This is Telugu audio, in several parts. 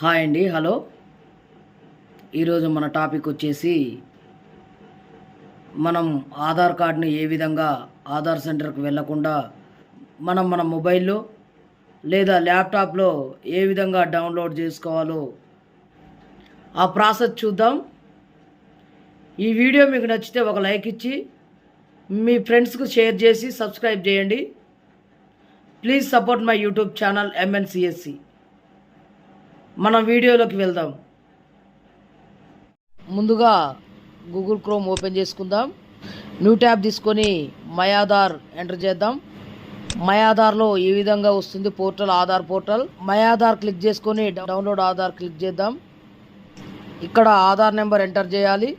హాయ్ అండి హలో. ఈరోజు మన టాపిక్ వచ్చేసి మనం ఆధార్ కార్డుని ఏ విధంగా ఆధార్ సెంటర్కి వెళ్ళకుండా మనం మన మొబైల్లో లేదా ల్యాప్టాప్లో ఏ విధంగా డౌన్లోడ్ చేసుకోవాలో ఆ ప్రాసెస్ చూద్దాం. ఈ వీడియో మీకు నచ్చితే ఒక లైక్ ఇచ్చి మీ ఫ్రెండ్స్కు షేర్ చేసి సబ్స్క్రైబ్ చేయండి. Please support my YouTube channel MNCSC. మనం వీడియోలోకి వెళ్దాం. ముందుగా గూగుల్ క్రోమ్ ఓపెన్ చేసుకుందాం. న్యూ ట్యాబ్ తీసుకొని మయాధార్ ఎంటర్ చేద్దాం. మయాధార్లో ఈ విధంగా వస్తుంది పోర్టల్ ఆధార్ పోర్టల్? మయాధార్ క్లిక్ చేసుకొని డౌన్లోడ్ ఆధార్ క్లిక్ చేద్దాం. ఇక్కడ ఆధార్ నెంబర్ ఎంటర్ చేయాలి.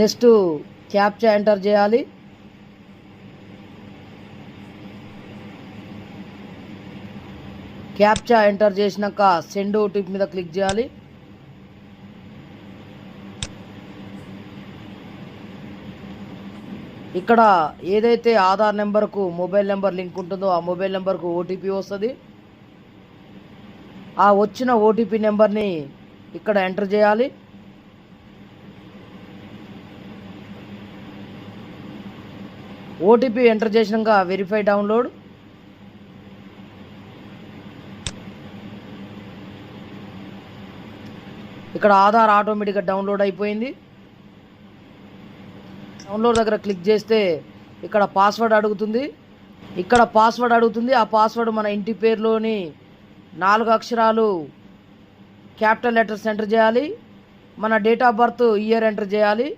నెక్స్ట్ క్యాప్చా ఎంటర్ చేయాలి. క్యాప్చా ఎంటర్ చేసినాక సెండ్ ఓటీపీ మీద క్లిక్ చేయాలి. ఇక్కడ ఏదైతే ఆధార్ నెంబర్కు మొబైల్ నెంబర్ లింక్ ఉంటుందో ఆ మొబైల్ నెంబర్కు ఓటీపీ వస్తుంది. ఆ వచ్చిన ఓటీపీ నెంబర్ని ఇక్కడ ఎంటర్ చేయాలి. ఓటీపీ ఎంటర్ చేసినాక వెరిఫై డౌన్లోడ్. ఇక్కడ ఆధార్ ఆటోమేటిక్గా డౌన్లోడ్ అయిపోయింది. డౌన్లోడ్ దగ్గర క్లిక్ చేస్తే ఇక్కడ పాస్వర్డ్ అడుగుతుంది. ఇక్కడ పాస్వర్డ్ అడుగుతుంది. ఆ పాస్వర్డ్ మన ఇంటి పేరులోని నాలుగు అక్షరాలు క్యాపిటల్ లెటర్స్ ఎంటర్ చేయాలి. మన date of birth year enter చేయాలి.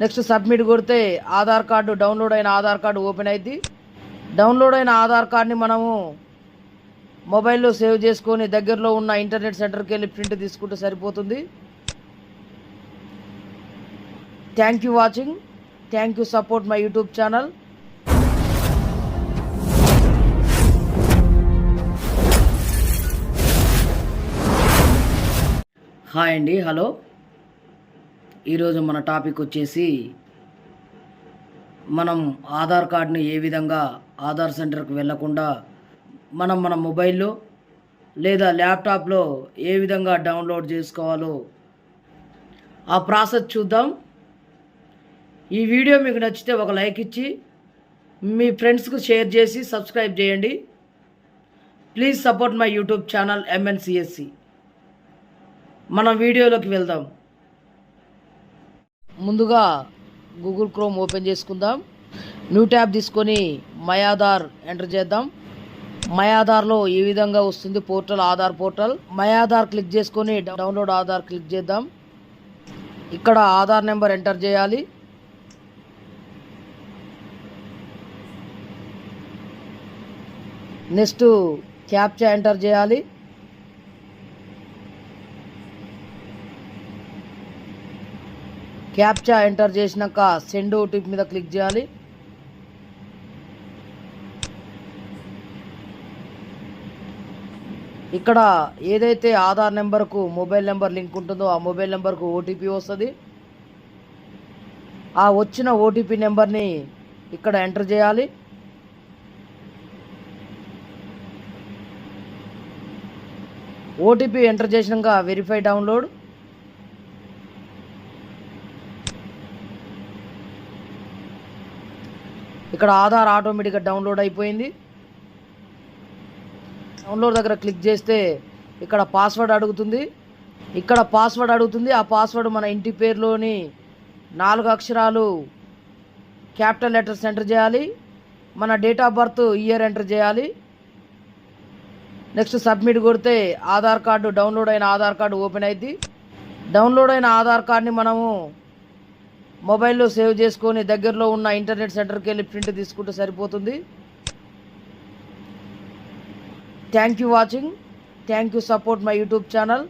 నెక్స్ట్ సబ్మిట్ కొడితే ఆధార్ కార్డు డౌన్లోడ్ అయిన ఆధార్ కార్డు ఓపెన్ అయింది డౌన్లోడ్ అయిన ఆధార్ కార్డ్ని మనము మొబైల్లో సేవ్ చేసుకొని దగ్గరలో ఉన్న ఇంటర్నెట్ సెంటర్కి వెళ్ళి ప్రింట్ తీసుకుంటే సరిపోతుంది. Thank you watching thank you support my YouTube channel hi అండి హలో ఈరోజు మన టాపిక్ వచ్చేసి మనం ఆధార్ కార్డుని ఏ విధంగా ఆధార్ సెంటర్కి వెళ్ళకుండా మనం మన మొబైల్లో లేదా ల్యాప్టాప్లో ఏ విధంగా డౌన్లోడ్ చేసుకోవాలో ఆ ప్రాసెస్ చూద్దాం. ఈ వీడియో మీకు నచ్చితే ఒక లైక్ ఇచ్చి మీ ఫ్రెండ్స్కు షేర్ చేసి సబ్స్క్రైబ్ చేయండి. Please support my YouTube channel MNCSC మనం వీడియోలోకి వెళ్దాం. ముందుగా గూగుల్ క్రోమ్ ఓపెన్ చేసుకుందాం. న్యూ ట్యాబ్ తీసుకొని మై ఆధార్ ఎంటర్ చేద్దాం. మై ఆధార్లో ఈ విధంగా వస్తుంది portal Aadhaar portal? My Aadhaar click చేసుకొని డౌన్లోడ్ ఆధార్ క్లిక్ చేద్దాం. ఇక్కడ ఆధార్ నెంబర్ ఎంటర్ చేయాలి. నెక్స్ట్ క్యాప్చా ఎంటర్ చేయాలి. క్యాప్చా ఎంటర్ చేసినాక సెండ్ ఓటీపీ మీద క్లిక్ చేయాలి. ఇక్కడ ఏదైతే ఆధార్ నెంబర్కు మొబైల్ నెంబర్ లింక్ ఉంటుందో ఆ మొబైల్ నెంబర్కు ఓటీపీ వస్తుంది. ఆ వచ్చిన ఓటీపీ నెంబర్ని ఇక్కడ ఎంటర్ చేయాలి. ఓటీపీ ఎంటర్ చేసినాక వెరిఫై డౌన్లోడ్. ఇక్కడ ఆధార్ ఆటోమేటిక్గా డౌన్లోడ్ అయిపోయింది. డౌన్లోడ్ దగ్గర క్లిక్ చేస్తే ఇక్కడ పాస్వర్డ్ అడుగుతుంది. ఇక్కడ పాస్వర్డ్ అడుగుతుంది. ఆ పాస్వర్డ్ మన ఇంటి పేరులోని నాలుగు అక్షరాలు క్యాపిటల్ లెటర్స్ ఎంటర్ చేయాలి. మన date of birth year enter చేయాలి. నెక్స్ట్ సబ్మిట్ కొడితే ఆధార్ కార్డు డౌన్లోడ్ అయిన ఆధార్ కార్డు ఓపెన్ అయింది డౌన్లోడ్ అయిన ఆధార్ కార్డ్ని మనము మొబైల్లో సేవ్ చేసుకొని దగ్గరలో ఉన్న ఇంటర్నెట్ సెంటర్కి వెళ్ళి ప్రింట్ తీసుకుంటే సరిపోతుంది. Thank you watching. Thank you support my YouTube channel.